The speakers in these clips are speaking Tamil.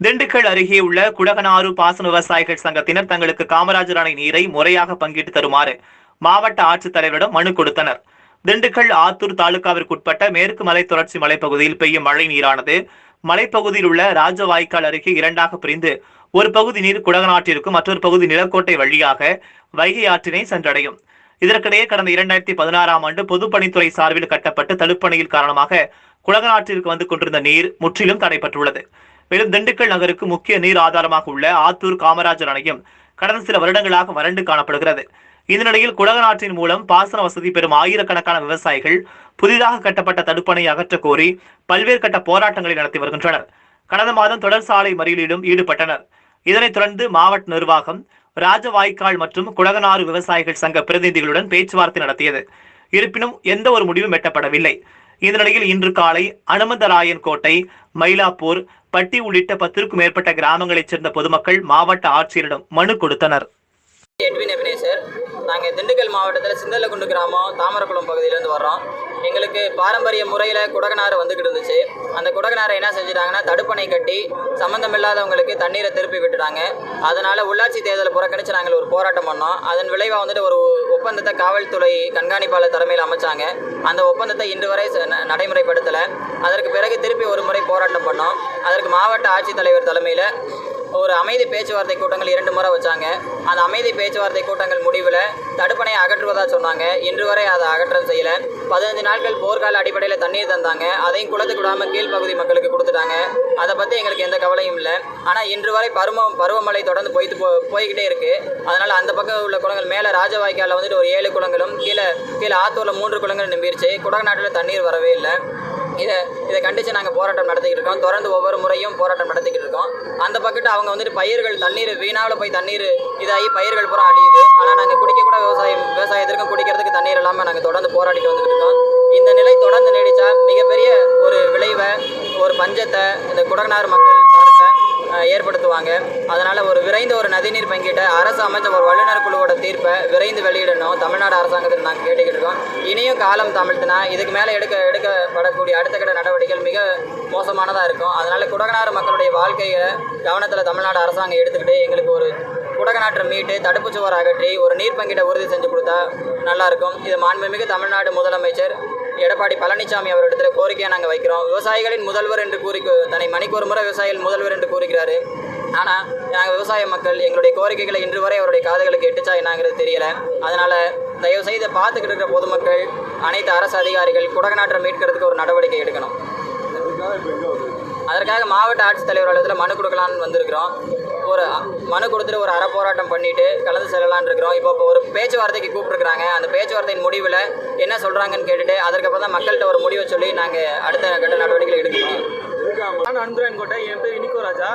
திண்டுக்கல் அருகே உள்ள குடகனாறு பாசன விவசாயிகள் சங்கத்தினர் தங்களுக்கு காமராஜர் அணை நீரை முறையாக பங்கிட்டு தருமாறு மாவட்ட ஆட்சித்தலைவரிடம் மனு கொடுத்தனர். திண்டுக்கல் ஆத்தூர் தாலுகாவிற்குட்பட்ட மேற்கு மலை தொடர்ச்சி மலைப்பகுதியில் பெய்யும் மழை நீரானது மலைப்பகுதியில் உள்ள ராஜவாய்க்கால் அருகே இரண்டாக பிரிந்து ஒரு பகுதி நீர் குடகநாட்டிற்கும் மற்றொரு பகுதி நிலக்கோட்டை வழியாக வைகை ஆற்றினை சென்றடையும். இதற்கிடையே கடந்த இரண்டாயிரத்தி பதினாறாம் ஆண்டு பொதுப்பணித்துறை சார்பில் கட்டப்பட்ட தடுப்பணையில் காரணமாக குடகநாட்டிற்கு வந்து கொண்டிருந்த நீர் முற்றிலும் தடைப்பட்டுள்ளது மேலும் திண்டுக்கல் நகருக்கு முக்கிய நீர் ஆதாரமாக உள்ள ஆத்தூர் காமராஜர் அணையும் கடந்த சில வருடங்களாக வறண்டு காணப்படுகிறது. இந்த நிலையில் குடகநாற்றின் மூலம் பாசன வசதி பெறும் ஆயிரக்கணக்கான விவசாயிகள் புதிதாக கட்டப்பட்ட தடுப்பணை அகற்ற கோரி பல்வேறு கட்ட போராட்டங்களை நடத்தி வருகின்றனர். கடந்த மாதம் தொடர் சாலை மறியலிலும் ஈடுபட்டனர். இதனைத் தொடர்ந்து மாவட்ட நிர்வாகம் ராஜவாய்க்கால் மற்றும் குடகனாறு விவசாயிகள் சங்க பிரதிநிதிகளுடன் பேச்சுவார்த்தை நடத்தியது. இருப்பினும் எந்த ஒரு முடிவும் எட்டப்படவில்லை. இந்த நிலையில் இன்று காலை அனுமந்தராயன் கோட்டை மயிலாப்பூர் பட்டி உள்ளிட்ட பத்திற்கும் மேற்பட்ட கிராமங்களைச் சேர்ந்த பொதுமக்கள் மாவட்ட ஆட்சியரிடம் மனு கொடுத்தனர். எட்வின் எபினேசர் நாங்கள் திண்டுக்கல் மாவட்டத்தில் சிந்தலகுண்டு கிராமம் தாமரக்குளம் பகுதியிலேருந்து வர்றோம். எங்களுக்கு பாரம்பரிய முறையில் குடகனாறு வந்துக்கிட்டு இருந்துச்சு. அந்த குடகனாரை என்ன செஞ்சுட்டாங்கன்னா தடுப்பணை கட்டி சம்மந்தமில்லாதவங்களுக்கு தண்ணீரை திருப்பி விட்டுட்டாங்க. அதனால் உள்ளாட்சி தேர்தலை புறக்கணித்து நாங்கள் ஒரு போராட்டம் பண்ணோம். அதன் விளைவாக வந்துட்டு ஒரு ஒப்பந்தத்தை காவல்துறை கண்காணிப்பாளர் தலைமையில் அமைச்சாங்க. அந்த ஒப்பந்தத்தை இன்று வரை நடைமுறைப்படுத்தலை. அதற்கு பிறகு திருப்பி ஒரு முறை போராட்டம் பண்ணோம். அதற்கு மாவட்ட ஆட்சித்தலைவர் தலைமையில் ஒரு அமைதி பேச்சுவார்த்தை கூட்டங்கள் இரண்டு முறை வச்சாங்க. அந்த அமைதி பேச்சுவார்த்தை கூட்டங்கள் முடிவில் தடுப்பணையை அகற்றுவதாக சொன்னாங்க. இன்று வரை அதை அகற்ற செய்யலை பதினஞ்சு நாட்கள் போர்க்கால அடிப்படையில் தண்ணீர் தந்தாங்க. அதையும் குளத்துக்கு விடாமல் கீழ்ப்பகுதி மக்களுக்கு கொடுத்துட்டாங்க. அதை பற்றி எங்களுக்கு எந்த கவலையும் இல்லை. ஆனால் இன்று வரை பருவ பருவமழை தொடர்ந்து போய்த்து போ போய்கிட்டே இருக்குது அதனால் அந்த பக்கம் உள்ள குளங்கள் மேலே ராஜவாய்க்காலில் வந்துட்டு ஒரு ஏழு குளங்களும் கீழே கீழே ஆத்தூரில் மூன்று குளங்கள் நம்பிருச்சு. குடநாட்டில் தண்ணீர் வரவே இல்லை. இதை இதை கண்டித்து நாங்கள் போராட்டம் நடத்திக்கிட்டு இருக்கோம். தொடர்ந்து ஒவ்வொரு முறையும் போராட்டம் நடத்திக்கிட்டு இருக்கோம். அந்த பக்கத்து அவங்க வந்துட்டு பயிர்கள் தண்ணீர் வீணாவில் போய் தண்ணீர் இதாகி பயிர்கள் பூரா அழியுது. ஆனால் நாங்கள் குடிக்க கூட விவசாயம் போராடிட்டு வந்துக்கிட்டு இருக்கோம். இந்த நிலை தொடர்ந்து நீடித்தா மிகப்பெரிய ஒரு விளைவை ஒரு பஞ்சத்தை இந்த குடகனார் மக்கள் சார்ந்த ஏற்படுத்துவாங்க. அதனால் ஒரு விரைந்து ஒரு நதிநீர் பங்கீட்டை அரசு அமைச்ச ஒரு வல்லுநர் குழுவோட தீர்ப்பை விரைந்து வெளியிடணும். தமிழ்நாடு அரசாங்கத்தில் நாங்கள் கேட்டுக்கிட்டு இருக்கோம். இனியும் காலம் தமிழ்த்துனா இதுக்கு மேலே எடுக்க எடுக்கப்படக்கூடிய அடுத்த கட்ட நடவடிக்கைகள் மிக மோசமானதாக இருக்கும். அதனால் குடகனாறு மக்களுடைய வாழ்க்கையை கவனத்தில் தமிழ்நாடு அரசாங்கம் எடுத்துக்கிட்டு எங்களுக்கு ஒரு குடகநாற்றை மீட்டு தடுப்புச் சுவர் அகற்றி ஒரு நீர் பங்கிட உறுதி செஞ்சு கொடுத்தா நல்லாயிருக்கும். இது மாண்புமிகு தமிழ்நாடு முதலமைச்சர் எடப்பாடி பழனிசாமி அவரிடத்தில் கோரிக்கையை நாங்கள் வைக்கிறோம். விவசாயிகளின் முதல்வர் என்று கூறி தன்னை மணிக்கு ஒரு முறை விவசாயிகள் முதல்வர் என்று கூறுகிறாரு. ஆனால் நாங்கள் விவசாய மக்கள் எங்களுடைய கோரிக்கைகளை இன்று வரை அவருடைய காதுகளுக்கு எட்டுச்சா என்னங்கிறது தெரியலை. அதனால் தயவு செய்து பார்த்துக்கிட்டு இருக்கிற பொதுமக்கள் அனைத்து அரசு அதிகாரிகள் குடகநாற்றை மீட்கிறதுக்கு ஒரு நடவடிக்கை எடுக்கணும். அதற்காக மாவட்ட ஆட்சித்தலைவர் அலுவலகத்தில் மனு கொடுக்கலான்னு வந்திருக்கிறோம். ஒரு மனு கொடுத்துட்டு ஒரு அரை போராட்டம் பண்ணிட்டு கலந்து செல்லலாம்னு இருக்கிறோம். இப்போ இப்போ ஒரு பேச்சுவார்த்தைக்கு கூப்பிட்டுருக்காங்க அந்த பேச்சுவார்த்தையின் முடிவில் என்ன சொல்கிறாங்கன்னு கேட்டுட்டு அதுக்கப்புறம் தான் மக்கள்கிட்ட ஒரு முடிவை சொல்லி நாங்கள் அடுத்த கட்ட நடவடிக்கைகள் எடுக்க முடியும். நான் அன்புரான் கோட்டை. என் பேர் ராஜா.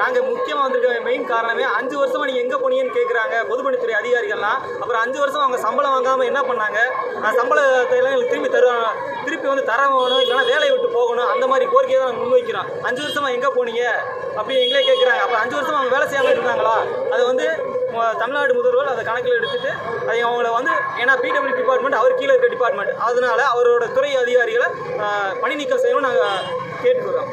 நாங்கள் முக்கியமாக வந்திருக்க மெயின் காரணமே அஞ்சு வருஷமாக நீங்கள் எங்கே போனீங்கன்னு கேட்குறாங்க பொதுப்பணித்துறை அதிகாரிகள்லாம். அப்புறம் அஞ்சு வருஷம் அவங்க சம்பளம் வாங்காமல் என்ன பண்ணாங்க? அந்த சம்பளத்தை எல்லாம் எங்களுக்கு திரும்பி தருவாங்க திருப்பி வந்து தர வேணும் இல்லைன்னா வேலையை விட்டு போகணும். அந்த மாதிரி கோரிக்கையை தான் நாங்கள் முன்வைக்கிறோம். அஞ்சு வருஷமாக எங்கே போனீங்க? அப்படி எங்களே கேட்குறாங்க அப்புறம் அஞ்சு வருஷம் அவங்க வேலை செய்யாமல் இருந்தாங்களா? அது வந்து தமிழ்நாடு முதல்வர் அதை கணக்கில் எடுத்துட்டு அதை அவங்கள வந்து ஏன்னா பிடபிள்யூ டிபார்ட்மெண்ட் அவர் கீழே இருக்க டிபார்ட்மெண்ட் அதனால அவரோட துறை அதிகாரிகளை பணி நீக்கம் செய்யணும்னு நாங்கள் கேட்டுக்கிறோம்